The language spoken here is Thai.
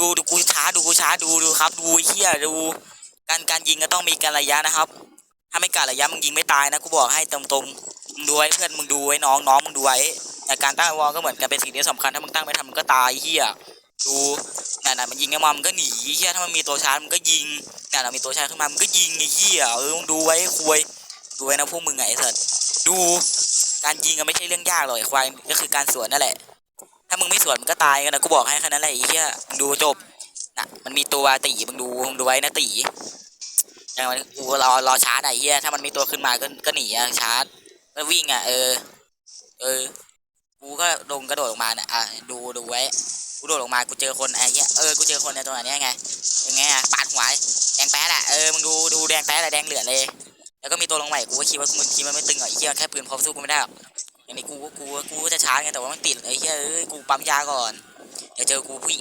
ดูดูกูช้าดูกูช้าดูดูครับดูเฮียดู การการยิงก็ต้องมีการระยะนะครับ ถ้าไม่การระยะมึงยิงไม่ตายนะกูบอกให้ตรงตรงมึงดูไว้เพื่อนมึงดูไว้น้องน้องมึงดูไว้แต่การตั้งวอลก็เหมือนกันเป็นสิ่งที่สำคัญถ้ามึงตั้งไม่ทันมึงก็ตายเฮียดูน่ะน่ะมันยิงกันมามึงก็หนีเฮียถ้ามันมีตัวชาร์จมึงก็ยิงน่ะน่ะมีตัวชาร์จขึ้นมามึงก็ยิงไอ้เฮียเออมึงดูไว้คุยดูไว้นะพวกมึงไงไอ้สัสดูการยิงก็ไม่ใช่เรื่องยากหรอกไอ้ควายก็คือการสวนนั่นแหละ ถ้ามึงไม่สวนมึงก็ตายกันนะกูบอกให้แค่นั้นแหละไอ้เหี้ยมึงดูจบนะมันมีตัวตีมึงดูมึงดูไว้นะตีอย่างมันกูรอรอชาร์จไอ้เหี้ยถ้ามันมีตัวขึ้นมาก็ก็หนีอะชาร์จก็วิ่งอะเออ เออ กูก็ลงกระโดดลงมาเนี่ยอะดูดูไว้กูโดดลงมากูเจอคนไอ้เหี้ยเออกูเจอคนในตรงไหนเนี่ยไงยังไงอะปาดหัวแดงแป๊ดอะเออมึงดูดูแดงแป๊ดอะแดงเหลืองเลยแล้วก็มีตัวลงใหม่กูก็คิดว่ามึงคิดว่าไม่ตึงหรอกไอ้เหี้ยแค่ปืนพอสู้กูไม่ได้หรอก อย่างนี้กูก็กูก็กูก็จะชาร์จไงแต่ว่ามันติดไอ้เหี้ยเอ้ยกูปั๊มยาก่อนเดี๋ยวเจอกูผู้หญิง